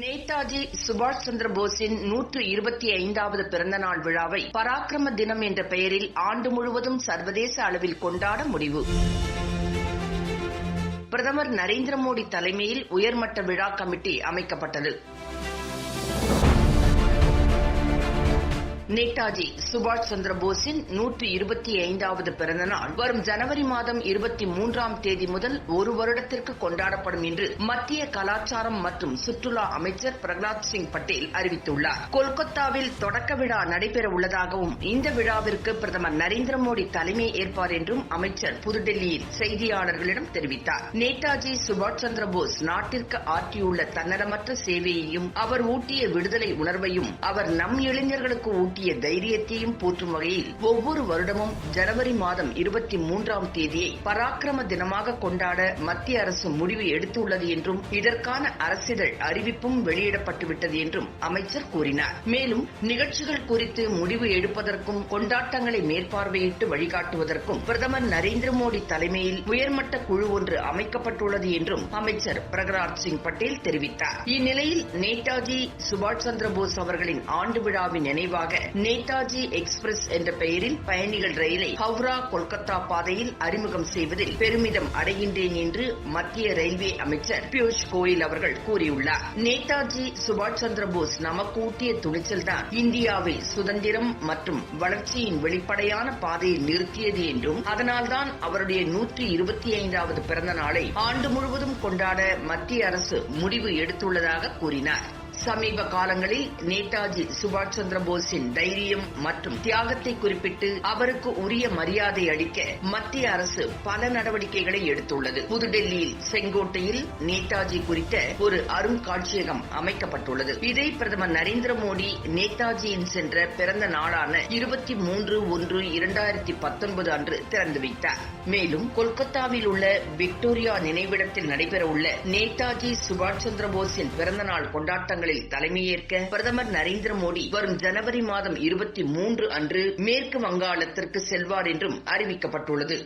நேதாஜி சுபாஷ் சந்திர போஸின் நூற்று இருபத்தி ஐந்தாவது பிறந்தநாள் விழாவை பராக்கிரம தினம் என்ற பெயரில் ஆண்டு முழுவதும் சர்வதேச அளவில் கொண்டாட முடிவு. பிரதமர் நரேந்திர மோடி தலைமையில் உயர்மட்ட விழா கமிட்டி அமைக்கப்பட்டது. நேதாஜி சுபாஷ் சந்திரபோஸின் நூற்றி இருபத்தி ஐந்தாவது பிறந்த நாள் வரும் ஜனவரி மாதம் இருபத்தி மூன்றாம் தேதி முதல் ஒரு வருடத்திற்கு கொண்டாடப்படும் என்று மத்திய கலாச்சாரம் மற்றும் சுற்றுலா அமைச்சர் பிரகலாத் சிங் பட்டேல் அறிவித்துள்ளார். கொல்கத்தாவில் தொடக்க விழா நடைபெற உள்ளதாகவும் இந்த விழாவிற்கு பிரதமர் நரேந்திர மோடி தலைமை ஏற்பார் என்றும் அமைச்சர் புதுடெல்லியில் செய்தியாளர்களிடம் தெரிவித்தார். நேதாஜி சுபாஷ் சந்திரபோஸ் நாட்டிற்கு ஆற்றியுள்ள தன்னலமற்ற சேவையையும் அவர் ஊட்டிய விடுதலை உணர்வையும் அவர் நம் இளைஞர்களுக்கு ஊட்டிய தைரியத்தையும் போற்றும் வகையில் ஒவ்வொரு வருடமும் ஜனவரி மாதம் இருபத்தி மூன்றாம் தேதியை பராக்கிரம தினமாக கொண்டாட மத்திய அரசு முடிவு எடுத்துள்ளது என்றும் இதற்கான அரசிதழ் அறிவிப்பும் வெளியிடப்பட்டுவிட்டது என்றும் அமைச்சர் கூறினார். மேலும் நிகழ்ச்சிகள் குறித்து முடிவு எடுப்பதற்கும் கொண்டாட்டங்களை மேற்பார்வையிட்டு வழிகாட்டுவதற்கும் பிரதமர் நரேந்திர மோடி தலைமையில் உயர்மட்ட குழு ஒன்று அமைக்கப்பட்டுள்ளது என்றும் அமைச்சர் பிரகலாத் சிங் பட்டேல் தெரிவித்தார். இந்நிலையில் நேதாஜி சுபாஷ் சந்திர போஸ் அவர்களின் ஆண்டு விழாவின் நினைவாக நேதாஜி எக்ஸ்பிரஸ் என்ற பெயரில் பயணிகள் ரயிலை ஹவுரா கொல்கத்தா பாதையில் அறிமுகம் செய்வதில் பெருமிதம் அடைகின்றேன் என்று மத்திய ரயில்வே அமைச்சர் பியூஷ் கோயல் அவர்கள் கூறியுள்ளார். நேதாஜி சுபாஷ் சந்திர போஸ் நமக்கு ஊட்டிய துணிச்சல்தான். இந்தியாவை சுதந்திரம் மற்றும் வளர்ச்சியின் வெளிப்படையான பாதையில் நிறுத்தியது என்றும் அதனால்தான் அவருடைய நூற்றி இருபத்தி ஐந்தாவது பிறந்த நாளை ஆண்டு முழுவதும் கொண்டாட மத்திய அரசு முடிவு எடுத்துள்ளதாக கூறினார். சமீப காலங்களில் நேதாஜி சுபாஷ் சந்திர போஸின் தைரியம் மற்றும் தியாகத்தை குறிப்பிட்டு அவருக்கு உரிய மரியாதை அளிக்க மத்திய அரசு பல நடவடிக்கைகளை எடுத்துள்ளது. புதுடெல்லியில் செங்கோட்டையில் நேதாஜி குறித்த ஒரு அருங்காட்சியகம் அமைக்கப்பட்டுள்ளது. இதை பிரதமர் நரேந்திர மோடி நேதாஜியின் சென்ற பிறந்த நாளான இருபத்தி மூன்று ஒன்று இரண்டாயிரத்தி பத்தொன்பது அன்று திறந்து வைத்தார். மேலும் கொல்கத்தாவில் உள்ள விக்டோரியா நினைவிடத்தில் நடைபெறவுள்ள நேதாஜி சுபாஷ் சந்திர போஸின் பிறந்தநாள் கொண்டாட்டங்களில் தலைமையேற்க பிரதமர் நரேந்திர மோடி வரும் ஜனவரி மாதம் இருபத்தி மூன்று அன்று மேற்கு வங்காளத்திற்கு செல்வார் என்றும் அறிவிக்கப்பட்டுள்ளது.